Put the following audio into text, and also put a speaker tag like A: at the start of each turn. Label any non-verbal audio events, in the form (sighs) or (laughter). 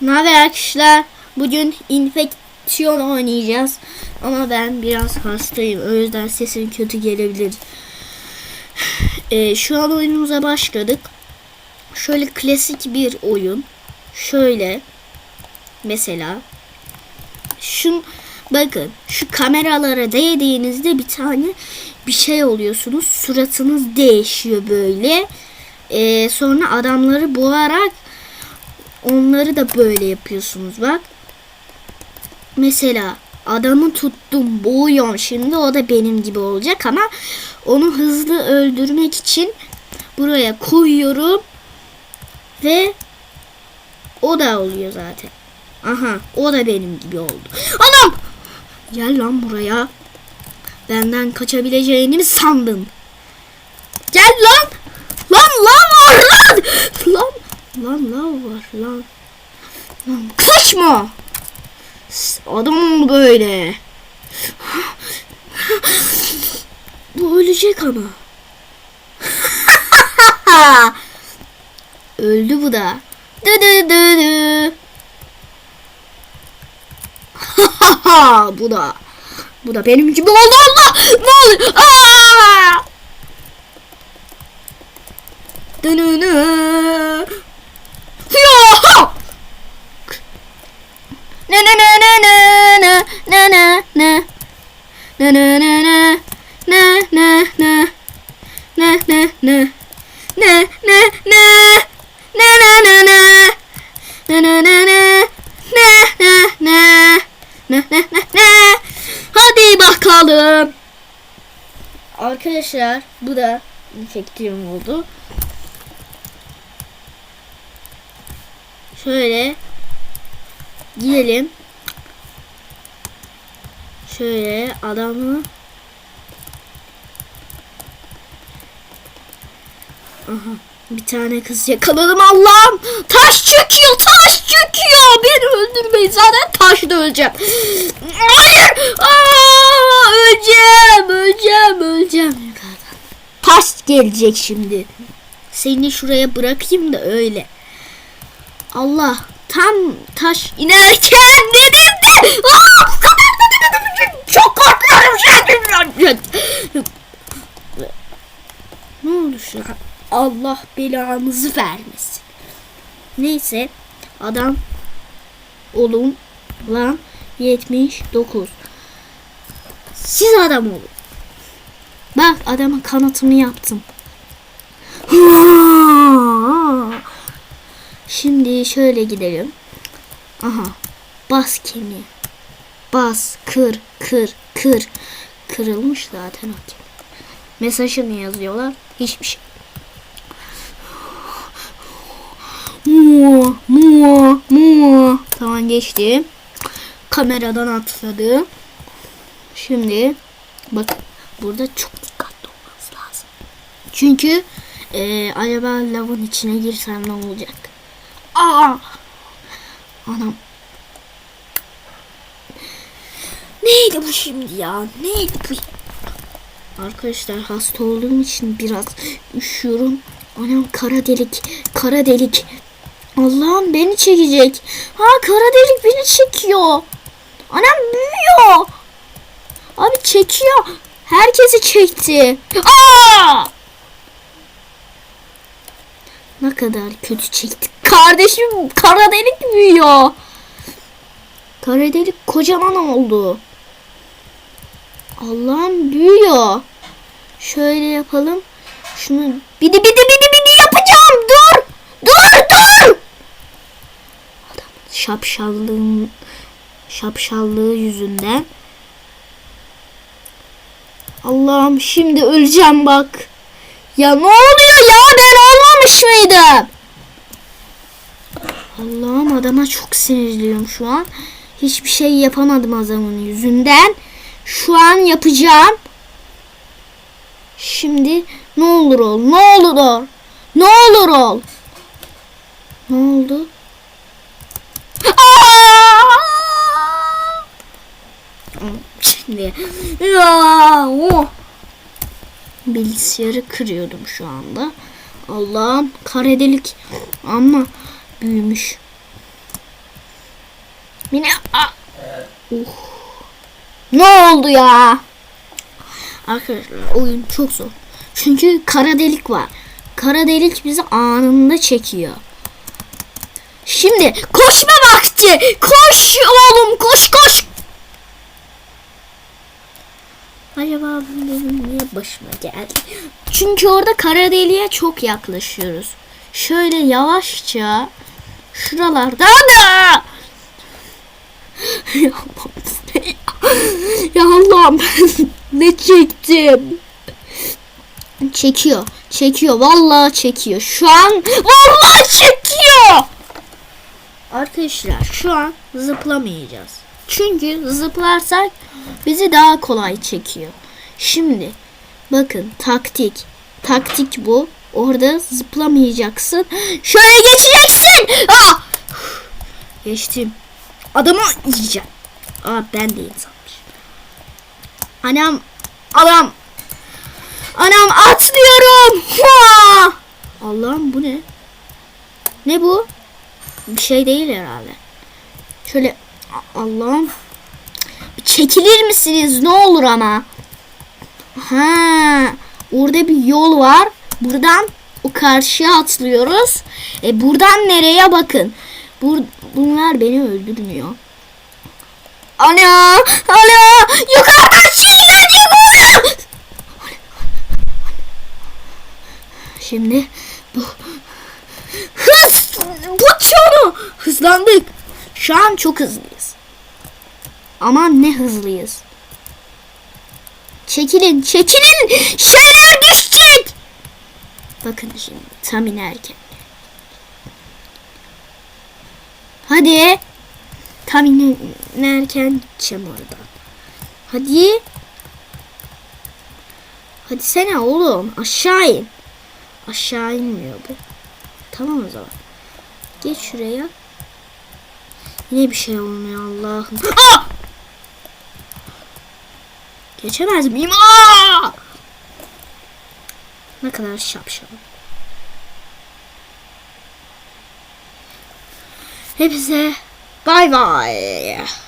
A: Ne haber arkadaşlar? Bugün infeksiyon oynayacağız. Ama ben biraz hastayım. O yüzden sesim kötü gelebilir. (sighs) Ee, şu an oyunumuza başladık. Şöyle klasik bir oyun. Şöyle. Mesela. Şu bakın şu kameralara değdiğinizde bir tane bir şey oluyorsunuz. Suratınız değişiyor böyle. Ee, sonra adamları boğarak onları da böyle yapıyorsunuz bak. Mesela adamı tuttum boğuyorum şimdi o da benim gibi olacak ama onu hızlı öldürmek için buraya koyuyorum ve o da oluyor zaten. Aha o da benim gibi oldu. Anam! Gel lan buraya. Benden kaçabileceğini mi sandın? Gel lan! Lan lan var lan! Lan lan var lan. Lan kaçma! Adam böyle? Bu ölecek ama. (laughs) Öldü bu da. Dı dı dı dı. bu da. Bu da benim gibi oldu Allah. Ne oluyor? Aa! Dönünü. Ne ne ne ne. Ne ne ne. Ne ne ne. Ne ne ne. Ne ne ne ne. Ne ne ne ne. Ne ne ne. Ne ne ne ne. Hadi bakalım. Arkadaşlar bu da nitekim oldu. Şöyle gidelim şöyle adamı Aha, bir tane kız yakaladım Allah'ım. Taş çöküyor, taş çöküyor. Beni öldürmeyin zaten taşta öleceğim. Hayır. Aa, öleceğim, öleceğim, öleceğim. Yukarıdan. Taş gelecek şimdi. Seni şuraya bırakayım da öyle. Allah tam taş inerken dedim de. Aa, bu kadar Çok korkuyorum. Ne oldu şu an? Allah belanızı vermesin. Neyse adam olun lan 79. Siz adam olun. Bak adamın kanatımı yaptım. Şimdi şöyle gidelim. Aha. Bas kemiği. Bas, kır, kır, kır. Kırılmış zaten kemik. Mesajını yazıyorlar. Hiçbir şey. Mua, mua, mua. Tamam geçti. Kameradan atladı. Şimdi bak burada çok dikkatli olmanız lazım. Çünkü e, acaba lavın içine girsem ne olacak? Aa! Anam. Neydi bu şimdi ya? Neydi bu? Arkadaşlar hasta olduğum için biraz üşüyorum. Anam kara delik, kara delik. Allah'ım beni çekecek. Ha kara delik beni çekiyor. Anam büyüyor. Abi çekiyor. Herkesi çekti. Aa! Ne kadar kötü çekti. Kardeşim kara delik büyüyor. Kara delik kocaman oldu. Allah'ım büyüyor. Şöyle yapalım. Şunu bidi bidi bidi bidi yapacağım. Dur. Dur dur. Adam şapşallığın şapşallığı yüzünden. Allah'ım şimdi öleceğim bak. Ya ne oluyor ya ben olmamış mıydım? Allah'ım adama çok sinirliyim şu an. Hiçbir şey yapamadım adamın yüzünden. Şu an yapacağım. Şimdi ne olur ol. Ne olur ol. Ne olur ol. Ne oldu? Şimdi ya, oh. bilgisayarı kırıyordum şu anda. Allah'ım kara delik ama büyümüş. Mine Aa! Uh. Ne oldu ya? Arkadaşlar oyun çok zor. Çünkü kara delik var. Kara delik bizi anında çekiyor. Şimdi koşma vakti. Koş oğlum koş koş. Acaba benim niye başıma geldi? Çünkü orada kara deliğe çok yaklaşıyoruz. Şöyle yavaşça şuralardan da (laughs) (laughs) ya Allah'ım ben ne çektim? Çekiyor. Çekiyor. Vallahi çekiyor. Şu an vallahi çekiyor. Arkadaşlar şu an zıplamayacağız. Çünkü zıplarsak bizi daha kolay çekiyor. Şimdi bakın taktik. Taktik bu. Orada zıplamayacaksın. Şöyle geçeceksin. Ah! Geçtim. Adamı yiyeceğim. Aa ben de insanmış. Anam adam Anam atlıyorum. Hua! Allah'ım bu ne? Ne bu? Bir şey değil herhalde. Şöyle Allah'ım. Çekilir misiniz? Ne olur ama. Ha, orada bir yol var. Buradan o karşıya atlıyoruz. E buradan nereye bakın. Bur bunlar beni öldürmüyor. Ana! Ana! Yukarıdan şeyler çıkıyor! Şimdi bu hız bu hızlandık. Şu an çok hızlıyız. Aman ne hızlıyız. Çekilin, çekilin. Şeyler düşecek. Bakın şimdi tam inerken. Hadi. Tam inerken gideceğim oradan. Hadi. Hadi sene oğlum aşağı in. Aşağı inmiyor bu. Tamam o zaman. Geç şuraya. Yine bir şey olmuyor Allah'ım. Aa! Geçemez miyim? Aa! Ne kadar şapşal. Hepsi Bye bye.